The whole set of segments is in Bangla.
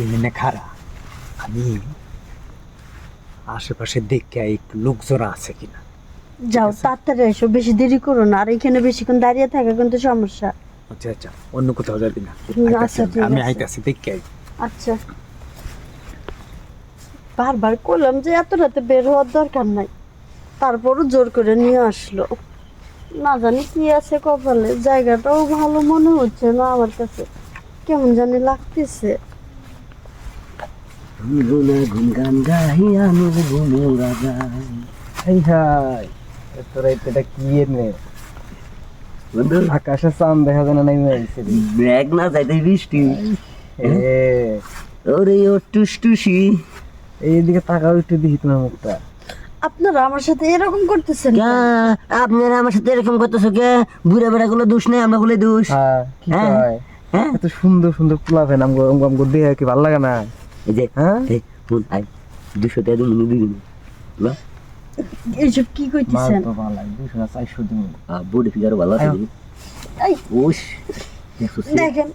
এখানে খারা। আমি আশেপাশে দেখে একটু লোকজন আছে কিনা। যাও তাড়াতাড়ি এসো বেশি দেরি করো না। আর এখানে বেশিক্ষণ দাঁড়িয়ে থাকা কিন্তু সমস্যা। আচ্ছা আচ্ছা অন্য কোথাও যাবি না? আচ্ছা, আমি। আইতাছি দেখে আই। আচ্ছা। বারবার করলাম যে এত রাতে বের হওয়ার দরকার নাই। তারপরও জোর করে নিয়ে আসলো। না জানি কি আছে কপালে। জায়গাটাও ভালো মনে হচ্ছে না আমার কাছে। কেমন জানি লাগতেছে। গুনে গুন গান আমি গুনুরা গাই হাই হাই। তোরা এটা কি এনে? বন্ধু। আকাশে চাঁদ দেখা যায় না নাই আইছে ব্যাগ না যাইতে বৃষ্টি। ওরে ও টুসটুসি। এইদিকে তাকাও একটু দেখি তোমার মুখটা। আপনারা আমার সাথে এরকম করতেছেন কা? আপনারা আমার সাথে এরকম করতেছো কে? বুড়া বেড়া গুলো দোষ নেই আমরা গুলো দোষ। হ্যাঁ কি হ্যাঁ। হ্যাঁ? এত সুন্দর সুন্দর পোলা ফেন আমগো আমগো আমগো দেখে কি ভালো লাগে না? এই যে হ্যাঁ? আই দুশো টাকা দিন এইসব কি দুশো না চারশো দিন বডি ফিগারও ভালো আছে ওস দেখেন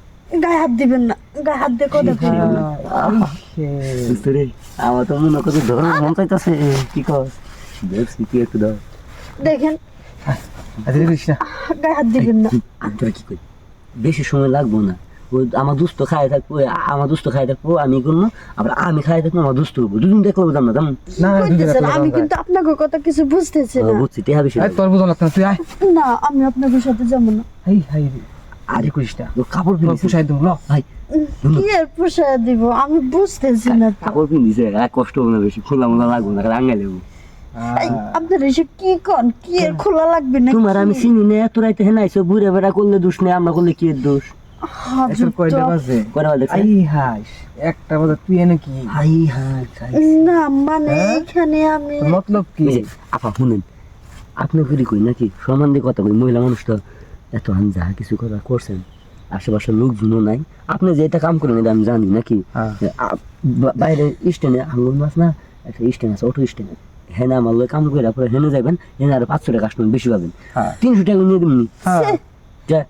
গায়ে হাত দিবেন না গায়ে হাত দিয়ে কথা বলবেন না। বুঝতে রে আমার তো মনে করছে ধরো মন চাইতেছে কি কর দেখছি তুই একটু দাও দেখেন গায়ে হাত দিবেন না। কি করি বেশি সময় লাগবো না। ওই আমার দুস্থ খাই থাকব আমার দুস্থ খাই থাকব আমি করব আবার আমি খাই থাকব আমার দুস্থ হব। দুদিন দেখলে বুঝলাম না আমি কিন্তু আপনাকে কথা কিছু বুঝতেছি না। বুঝছি টেহা বেশি আই তোর বুঝো না তুই আয়। না আমি আপনাদের সাথে যাব না। হাই হাই রে। আরে করিস না ও কাপড় পিন্দিছে পুষাই দম ল। ভাই কি এর পোষায় দিব? আমি বুঝতেছি না। কাপড় পিন্দিছে আর কষ্ট হবে না বেশি খোলা মোলা লাগবো না রাঙ্গাই লেবো আপনারা এসব কি কন? কি এর খোলা লাগবে না তোমার আমি চিনি না এত রাইতে হেনাইছো বুড়ে বেড়া করলে দোষ নেই আমরা করলে কি দোষ? এসব কয়টা বাজে? করে দেখছে আই হাই একটা বাজে তুই এনে কি? হাই হাই হাই না মানে? এখানে আমি মতলব কি? আপা শুনেন আপনি ফিরি কই নাকি? সম্মান দিয়ে কথা কই মহিলা মানুষ তো এত আন কিছু কথা করছেন। আশেপাশের লোকজনও নাই। আপনি যে এটা কাম করেন এটা আমি জানি নাকি? হ্যাঁ। বাইরে স্ট্যান্ডে আঙ্গুল মাছ না একটা স্ট্যান্ড আছে অটো স্ট্যান্ড। হেনে আমার কাম করে পরে হেনে যাবেন হেনে আর পাঁচশো টাকা কাস্টমার বেশি পাবেন। হ্যাঁ। তিনশো টাকা নিয়ে দিবনি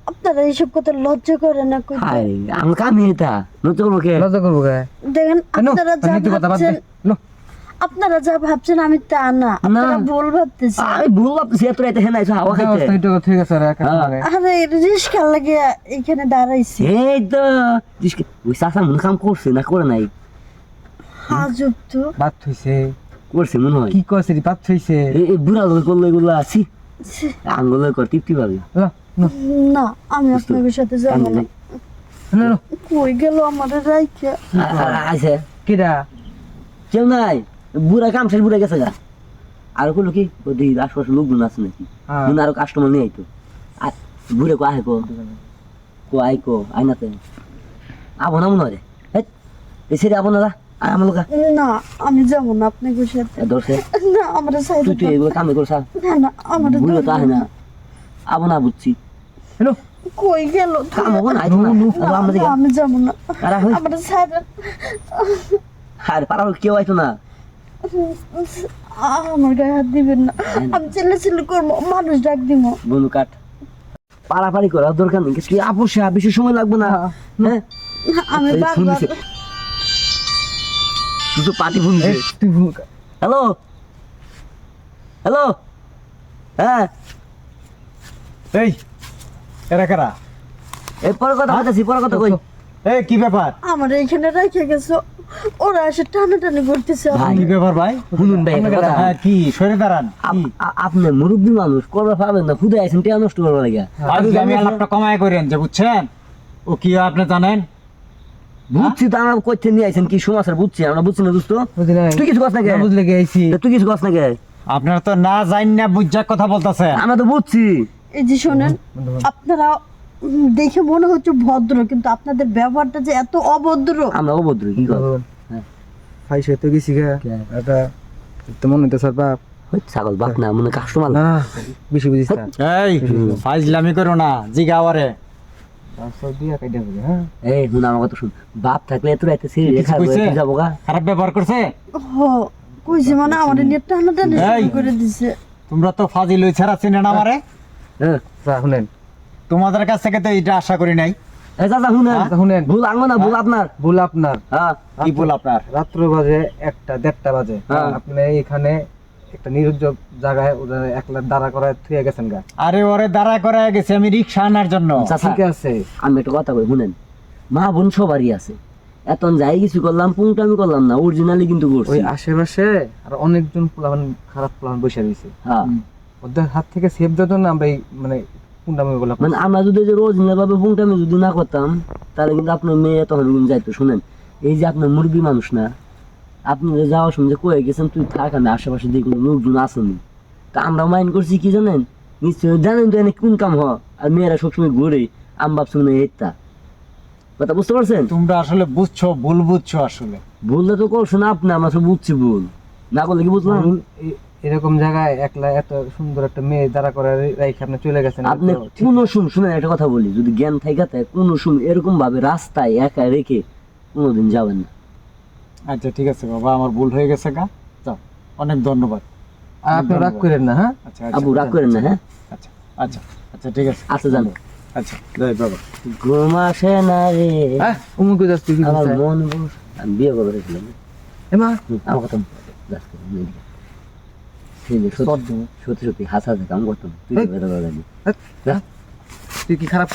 আপনারা এইসব কথা লজ্জা করে না কই হাই আমি কামি এটা। লজ্জা করব কে? দেখেন আপনারা যা ভাবছেন আপনারা যা ভাবছেন আমি তা না আপনারা ভুল ভাবতেছেন। আমি ভুল ভাবতেছি এত রাইতে হেনে আইছো হাওয়া খাইতে। ঠিক আছে রে হ্যাঁ। আরে রিস্কা লাগে এখানে দাঁড়াইছি। এই তো ওই মনে কাম করছে না করে নাই? আজব তো। বাত হইছে করছে মনে হয়? কি কইছে রে বাত হইছে এই বুড়া লোক করল এগুলো আছি আঙ্গুল কর তৃপ্তি পাবি। ল। নো। না আমি আপনাদের সাথে যাব না নো নো। কই গেল আমাদের রাইখা? আছে কিরা? কেউ নাই? বুড়া কাম শেষ বুড়া গেছে গা। আর কি ও দিই আশপাশে লোকজন আছে নাকি। মনে আরও কাস্টমার নিয়ে আইতো আর বুড়ে কো আহে কো। কো আই কো আইনাতে আবো না মনে হয় রে। এই সেরে আবো না দা আমার লোকা না আমি যাব না সাথে। দর্শে না আমার সাইড তুই তুই এগুলো কামে করছা। না না আমার বুড়ে তো আহে না। আবো না বুঝছি। হ্যালো? কই গেল? কাম হব না আইতো না আমরা দিকে আমি যাব না। কারা হই আমার সাইড আর পাড়ার কেউ আইতো না। আমার গায়ে হাত দিবেন না। আমি ছেলে ছেলে করব মানুষ ডাক দিব বনু কাঠ পাড়াপাড়ি করার দরকার নেই তুই আপসে বেশি সময় লাগবে না। হ্যাঁ? আমি বারবার তুই তো পার্টি ফোন ভুল- হ্যালো? হ্যালো? হ্যাঁ? এই এরা কারা? এই পরে কথা বলতেছি পরে কথা কই? এই কি ব্যাপার? আমার এখানে রেখে গেছো। ওরা এসে টানাটানি করতেছে কি ব্যাপার ভাই? শুনুন ভাই কথা। হ্যাঁ, কি? সরে দাঁড়ান মুরব্বী মানুষ করবে পাবেন না খুদে আইছেন টিয়া নষ্ট করবে লাগে আজ আমি আলাপটা কমায় করেন যে বুঝছেন? ও কি আপনি জানেন? বুঝছি তো আমরা করতে নিয়ে আইছেন কি সমাজের বুঝছি আমরা বুঝছি না দোস্ত। তুই কিছু কস না বুঝলে গেছি তুই কিছু কস না আপনারা তো না জান না বুঝার কথা বলতেছেন। আমরা তো বুঝছি। এই যে শোনেন আপনারা দেখে মনে হচ্ছে ভদ্র কিন্তু আপনাদের ব্যবহারটা যে এত অভদ্র। আমরা অভদ্র কি কর? হ্যাঁ। ভাই সে তো গেছি গা। এটা তো মনে হইতে স্যার বাপ। ওই ছাগল বাপ না মনে কাস্টমার না বেশি বুঝিস না। এই ফাইজলামি করো না হ্যাঁ। এই শুন আমার কথা শুন। বাপ থাকলে এত রাইতে সিঁড়ি রেখা কইছে? যাব গা। খারাপ ব্যবহার করছে? কইছে মানে আমার এই। শুরু করে দিছে। তোমরা তো ফাজি লই ছাড়া চিনে না আমারে। হ্যাঁ। শুনেন। তোমাদের কাছ থেকে তো এটা আশা করি নাই। শুনেন ভুল না ভুল আপনার। ভুল আপনার। হ্যাঁ। কি বল আপনার? রাত্র বাজে একটা দেড়টা বাজে। হ্যাঁ। আপনি এখানে একটা নিরুদ্যোগ জায়গায় একলা দাঁড়া করে থুয়ে গেছেন গা। আরে ওরে দাঁড়া করা গেছে আমি রিক্সা আনার জন্য। ঠিক আছে। আমি একটা কথা কই শুনেন। মা বোন সবারই আছে। এতন যাই কিছু করলাম পুংটা আমি করলাম না অরিজিনালি কিন্তু ওই আশেপাশে আর অনেকজন প্লান খারাপ প্লান বসে রয়েছে। হ্যাঁ। ওদের হাত থেকে সেফ যত না আমরা এই মানে কুন্ডামি গুলো মানে আমরা যদি যে অরিজিনাল ভাবে পুংটা যদি না করতাম তাহলে কিন্তু আপনার মেয়ে তখন কিন্তু যাইতো শুনেন? এই যে আপনার মুরগি মানুষ না আপনি যাওয়ার সময় যে কয়ে গেছেন তুই থাক আমি আশেপাশে দিয়ে কোনো লোকজন আসেনি। তা আমরা মাইন্ড করছি কি জানেন? নিশ্চয় জানেন তো এনে কোন কাম হয়? আর মেয়েরা সবসময় ঘুরে আম ভাবছি হয় এটা কথা বুঝতে পারছেন? তোমরা আসলে বুঝছ ভুল বুঝছ আসলে। ভুলটা তো করছেন আপনি আমরা সব বুঝছি ভুল। না করলে কি বুঝলাম? এরকম জায়গায় একলা এত সুন্দর একটা মেয়ে দাঁড়া করে রেখে আপনি চলে গেছেন আপনি কোনো শুন শুনে একটা কথা বলি যদি জ্ঞান থাকে তাই কোনো শুন এরকম ভাবে রাস্তায় একা রেখে কোনোদিন যাবেন না। আচ্ছা ঠিক আছে বাবা আমার ভুল হয়ে গেছে গা। যাও অনেক ধন্যবাদ। আর আপনি রাগ করেন না হ্যাঁ? আচ্ছা আচ্ছা আবু রাগ করেন না হ্যাঁ? আচ্ছা আচ্ছা আচ্ছা ঠিক আছে। আচ্ছা জানো। আচ্ছা যাই বাবা। ঘুম আসে না রে। হ্যাঁ অমুক যাচ্ছি কি আমার মন আমি বিয়ে করে রেখেছিলাম এমা? আমার কথা যাস করে, আমি এদিকে। সেই যে সত্যি সত্যি হাসা হাসা কাম করতাম তুই তুই কি খারাপ